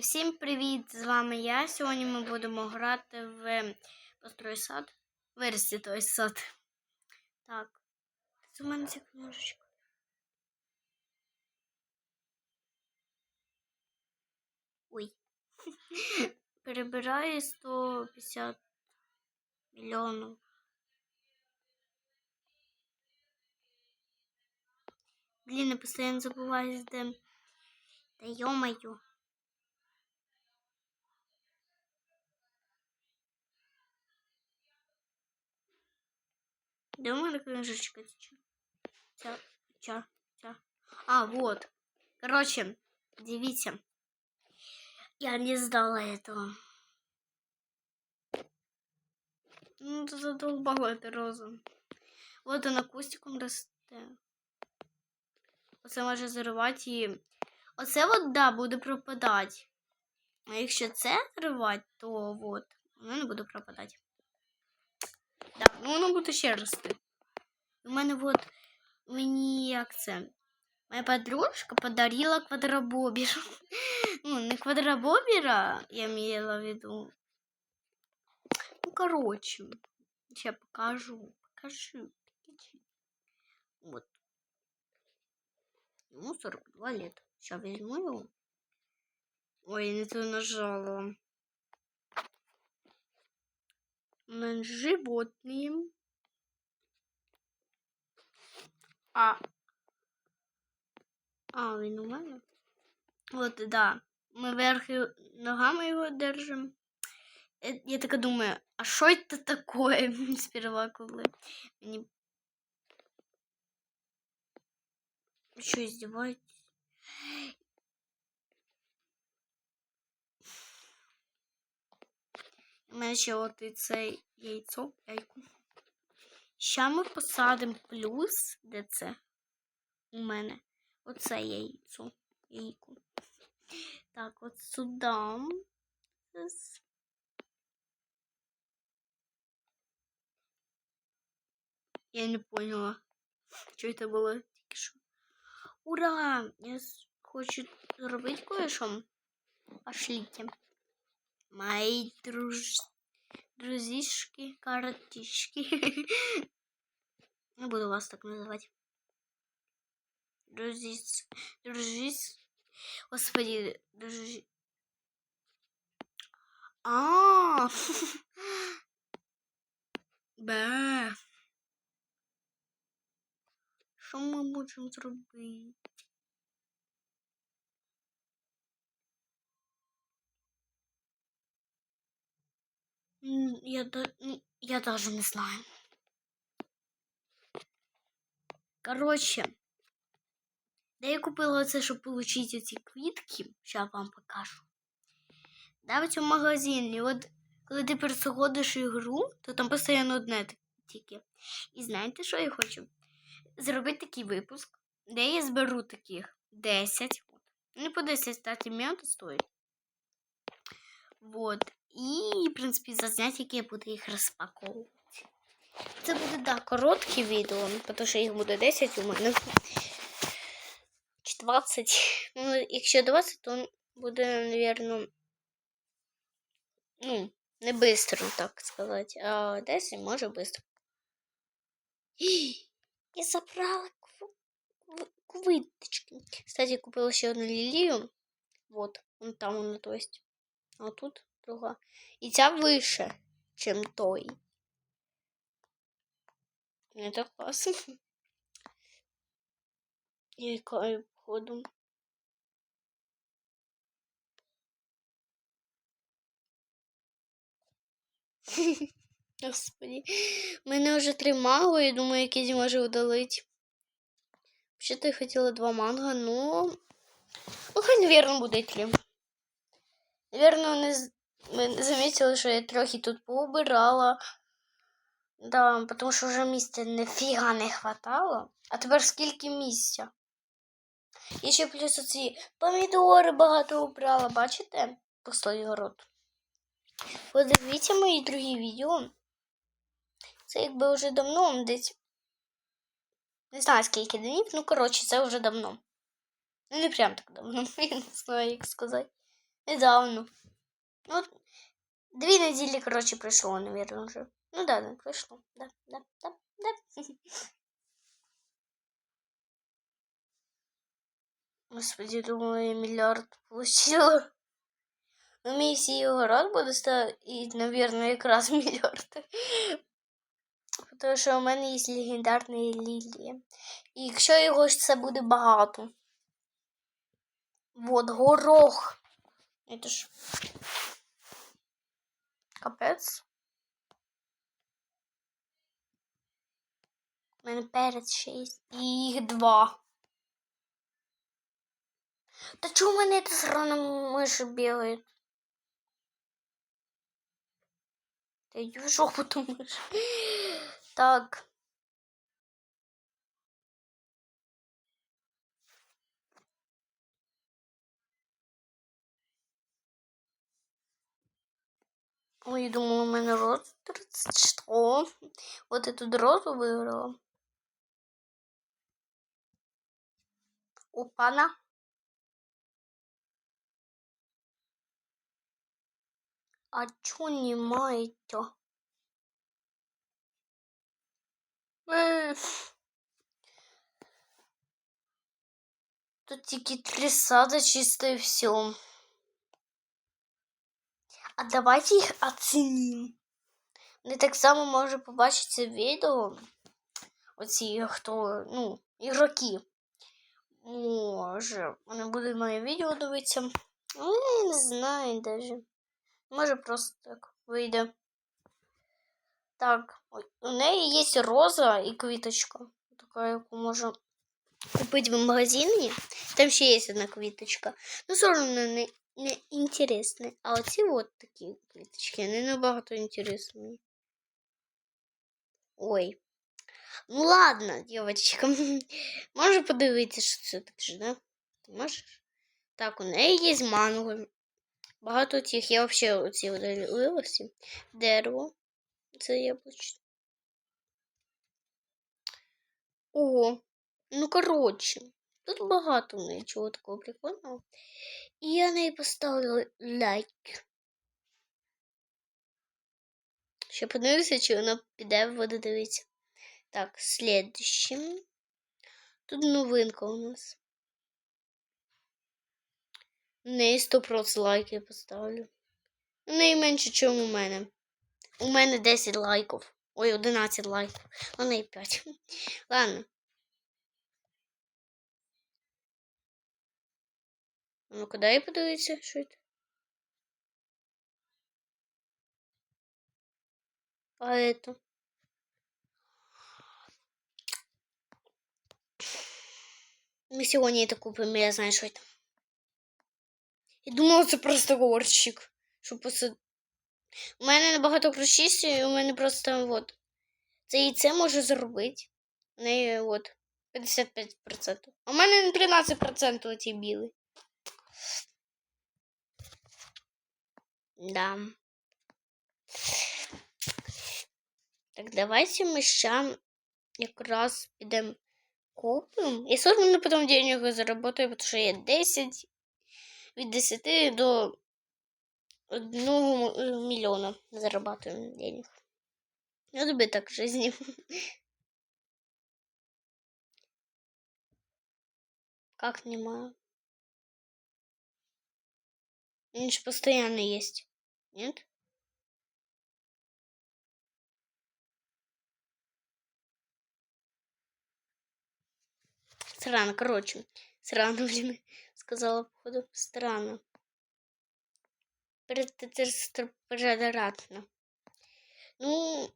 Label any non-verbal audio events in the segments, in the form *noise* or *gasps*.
всім привіт! З вами я. Сьогодні ми будемо грати в Построй сад. Вирости той сад. Так. Це у мене ця книжечка. Ой. *laughs* Перебираю 150 мільйонів. Блін, я постійно забуваю, де. Та йо-моє. Де у мене книжечка тече? Ця, ця, ця. А, вот. Короче, дивіться. Я не сдала этого. Ну, ты задолбала эта роза. Вот она кустиком росте. Оце може зривати і. Оце от, да, буде пропадати. А якщо це зривати, то от, воно не буде пропадати. Да, ну воно буде ще рости. У мене от мені як це? Моя подружка подарила квадробобер. *laughs* Ну, не квадробобера, я имела в виду. Ну, короче, сейчас покажу. Покажу. Вот. Ему 42 лет. Сейчас возьму его. Ой, не то нажала. Животные. А. А, він у мене? От, да. Ми верхи ногами його держимо. Е, Я така думаю, а що це таке? Сперва, коли мені. Що, здіваєтесь? У мене ще от і це яйцо, яйку. Ща ми посадимо плюс, де це у мене. Оце яйцо. Яйку. Так, от сюди. Я не поняла, що це було тільки що. Ура! Я хочу зробити кое-що. Пошлите. Мои друж... друзишки, коротишки. Не *laughs* буду вас так называть. Друзис... Дружис... Господи, дружи... А, *laughs* Бе. Що ми можемо зробити? Я, да- я даже не знаю. Короче, де я купила це, щоб отримати ці квітки, зараз вам покажу. Да, в магазині. От коли ти переходиш ігру, то там постійно одне тільки. І знаєте, що я хочу? Зробити такий випуск, де я зберу таких 10. Не по 10 статі м'ята стоїть. Вот. І, в принципі, зазняти, як я буду їх розпаковувати. Це буде, да, коротке відео, тому що їх буде 10 у мене. Чи 20. Ну, якщо 20, то буде, напевно, ну, не быстро, так сказати. А 10 може быстро. *gasps* Я забрала кв- кв- квиточки. Кстати, купила ще одну лілію. Вот, вон там вона, то есть. А тут друга. І ця вище, чим той. Не так класно. *laughs* Яка походу. *laughs* Господи. Мене вже три манго, і думаю, який може удалить. Взагалі я хотіла два манго, но... Ну, хай, наверное, буде три. Наверное, з- ми замітили, що я трохи тут поубирала. Да, тому що вже місця ніфіга не хватало. А тепер скільки місця? І ще плюс оці помідори багато убрала, бачите? Пустой город. Подивіться мої другі відео. Це якби вже давно десь. Не знаю скільки днів, ну коротше, це вже давно. Ну не прям так давно, *laughs* я не знаю, як сказати. Недавно. Ну, дві неділі, коротше, пройшло, наверное, вже. Ну да, да, пройшло. Да, да, да, да. *laughs* Господи, думаю, я миллиард получила. *laughs* Ну, всі город буде ставити, наверное, якраз *laughs* мільярд. Тому що у мене є легендарні лілії. І якщо його ж це буде багато. Вот, горох. Это ж капець. У мене перець шість. І їх два. Та чому мене це срана миші бігають? Та йди в жопу *laughs* ту миш. Так. Ой, я думала, у мене роз 30. Что? Вот я тут розу виграла. Опана. А чё не маєте? Тут тільки три сада чисто все. А давайте їх оцінимо. Вони так само може побачити відео. Оці, хто, ну, ігроки. Може, вони будуть моє відео дивитися. Ну, я не знаю даже. Може просто так вийде. Так, у неї є роза і квіточка. Така, яку можна купити в магазині. Там ще є одна квіточка. Ну, все не, не інтересне. А оці от такі квіточки, вони набагато інтересні. Ой. Ну ладно, девочка. *laughs* Можеш подивитися, що це же, да? Ти можеш? Так, у неї є манго. Багато тих. Я взагалі оці удалила всі. Дерево. Це яблучко. О, ну коротше, тут багато в неї чого такого прикольного. І я неї поставила лайк. Ще подивлюся, чи вона піде буде дивитися. Так, следующим. Тут новинка у нас. У неї 100% лайки я поставлю. У неї ніж у мене. У мене 10 лайків. Ой, 11 лайків. У неї 5. *laughs* Ладно. Ну, куди я подивитися? Що це? А это? Ми сьогодні це купимо, я знаю, що це. Я думала, це просто горщик. Щоб посад... У мене набагато крущіше, і у мене просто от. Це яйце може зробити. У неї от 55%. А у мене 13% оці білий. Да. Так, давайте ми ще якраз підемо купимо. І сорок потім денег заработаю, тому що є 10 від 10 до 1 мільйона зарабатываем денег. Я люблю так в жизни. *laughs* Как немало? Он же постоянно есть. Нет? Странно, короче. Странно, *laughs* блин. Сказала, походу, странно. Предратно. Ну,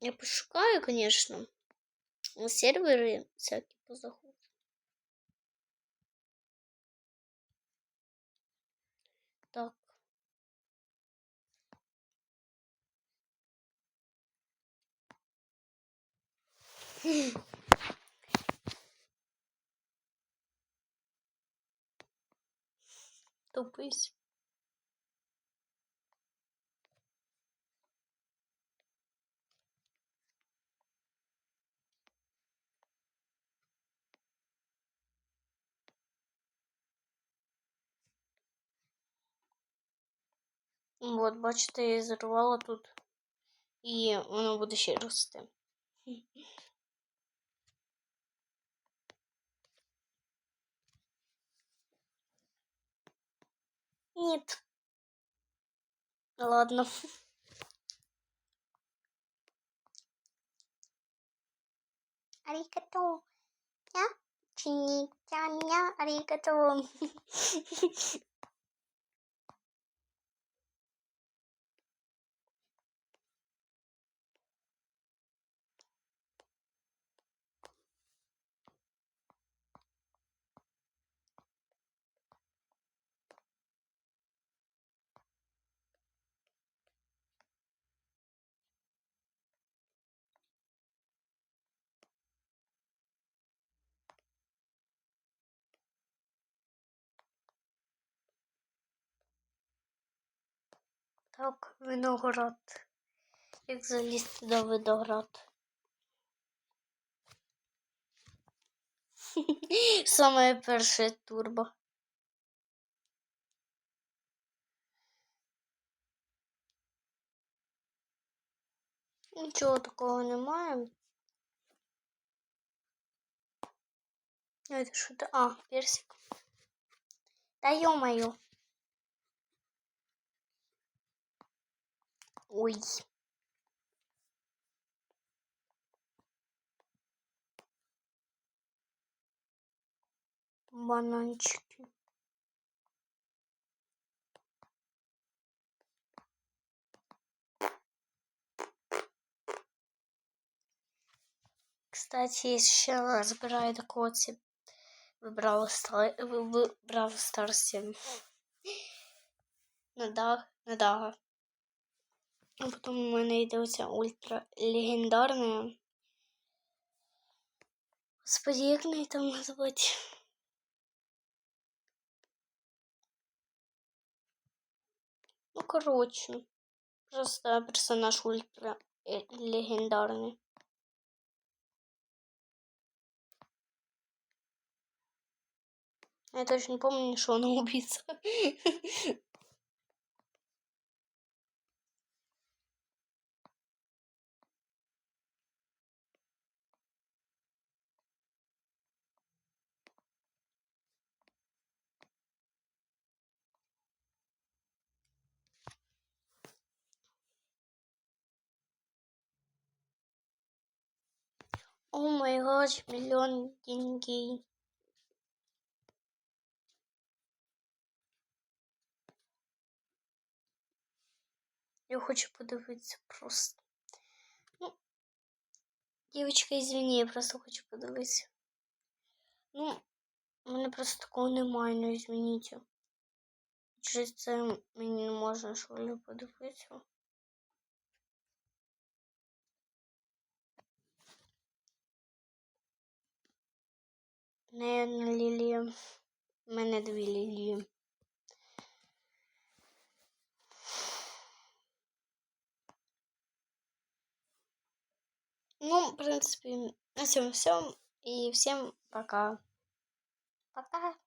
я пошукаю, конечно. На серверы всякие позаходят. Тупись. От, бачите, я зарвала тут. І воно буде ще рости. Нет. Ладно. Арикато. Я? Чинитяня арикато. *laughs* Так, виноград. Як залізти до виноград? *laughs* Саме перше турбо. Нічого такого немає. Это что-то... А, персик. Да ё-моё. Ой. Бананчики. Кстати, еще разбираю такого выбрал стар... выбрал старости. Ну да, ну да. Потім у мене йде оця ультра легендарна. Господи, як неї там назвати? Ну, короче, просто персонаж ультра легендарный. Я точно помню, что она убийца. *laughs* О май гад, миллион деньги. Я хочу подивитися просто. Ну, дівчинка, извини, я просто хочу подивитися. Ну, у мене просто такого немає, ну извините. Через це мені не можна швидко подивитися. Не одна лілія. У мене дві лілії. Ну, в принципе, на всем все. И всем пока. Пока.